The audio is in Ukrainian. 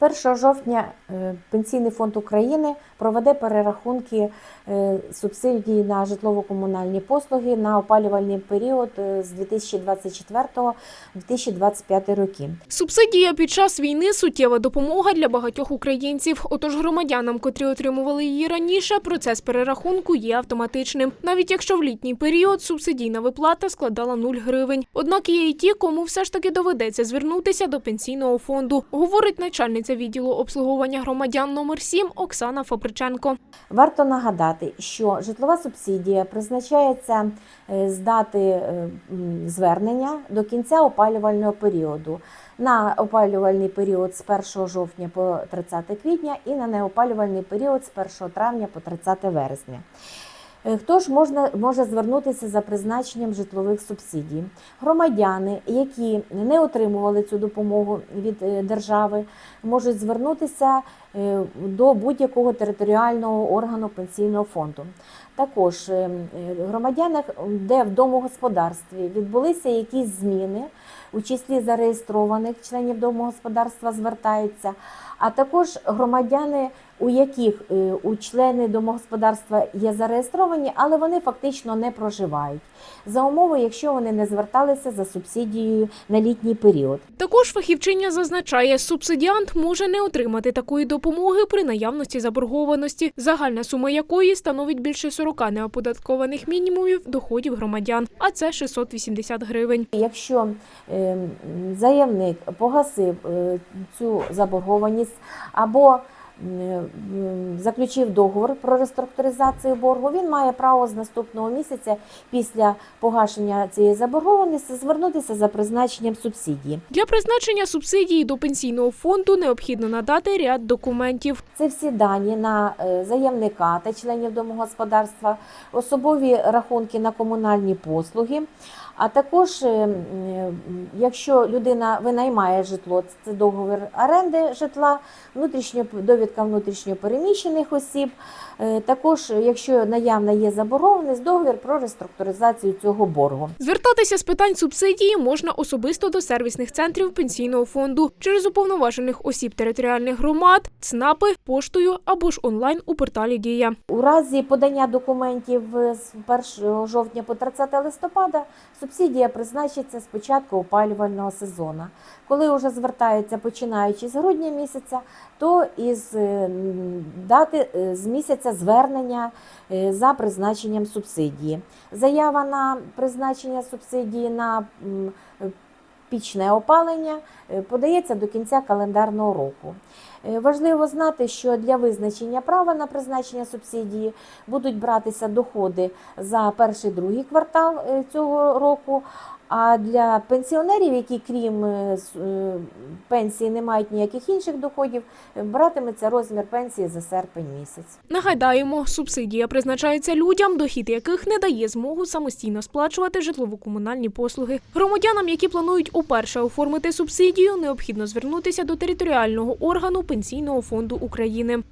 З 1 жовтня е, Пенсійний фонд України проведе перерахунки е, субсидій на житлово-комунальні послуги на опалювальний період е, з 2024-2025 роки. Субсидія під час війни суттєва допомога для багатьох українців. Отож, громадянам, котрі отримували її раніше, процес перерахунку є автоматичним. Навіть якщо в літній період субсидійна виплата складала 0 гривень. Однак є і ті, кому все ж таки доведеться звернутися до пенсійного фонду, говорить начальниця відділу обслуговування громадян номер 7 Оксана Фабриченко. Варто нагадати, що житлова субсидія призначається е, з дати е, звернення до кінця опалювального періоду. На опалювальний період з 1 жовтня по 30 квітня і на неопалювальний період з 1 травня по 30 вересня. Е, Хто ж можна, може звернутися за призначенням житлових субсидій? Громадяни, які не отримували цю допомогу від е, держави, можуть звернутися е, до будь-якого територіального органу пенсійного фонду. Також громадянах, де в домогосподарстві відбулися якісь зміни, у числі зареєстрованих членів домогосподарства звертаються, а також громадяни, у яких е, у члени домогосподарства є зареєстровані, але вони фактично не проживають. За умови, якщо вони не зверталися за субсидією на літній період. Також фахівчиня зазначає, субсидіант може не отримати такої допомоги при наявності заборгованості, загальна сума якої становить більше 40 неоподаткованих мінімумів доходів громадян, а це 680 гривень. Якщо е, заявник погасив е, цю заборгованість або заключив договор про реструктуризацію боргу, він має право з наступного місяця після погашення цієї заборгованості звернутися за призначенням субсидії. Для призначення субсидії до пенсійного фонду необхідно надати ряд документів. Це всі дані на е, заявника та членів домогосподарства, особові рахунки на комунальні послуги. А також, е, е, якщо людина винаймає житло, це договір оренди житла, внутрішньо довідка внутрішньопереміщених осіб. Е, Також, якщо наявна є заборгованість, договір про реструктуризацію цього боргу. Звертатися з питань субсидії можна особисто до сервісних центрів пенсійного фонду через уповноважених осіб територіальних громад, ЦНАПи, поштою або ж онлайн у порталі Дія. У разі подання документів з 1 жовтня по 30 листопада субсидія призначиться з початку опалювального сезону. Коли вже звертається починаючи з грудня місяця, то із е, дати е, з місяця звернення е, за призначенням субсидії. Заява на призначення субсидії на пічне опалення е, подається до кінця календарного року. Е, Важливо знати, що для визначення права на призначення субсидії будуть братися доходи за перший другий квартал е, цього року. А для пенсіонерів, які крім е, е, пенсії не мають ніяких інших доходів, е, братиметься розмір пенсії за серпень місяць. Нагадаємо, субсидія призначається людям, дохід яких не дає змогу самостійно сплачувати житлово-комунальні послуги. Громадянам, які планують уперше оформити субсидію, необхідно звернутися до територіального органу Пенсійного фонду України.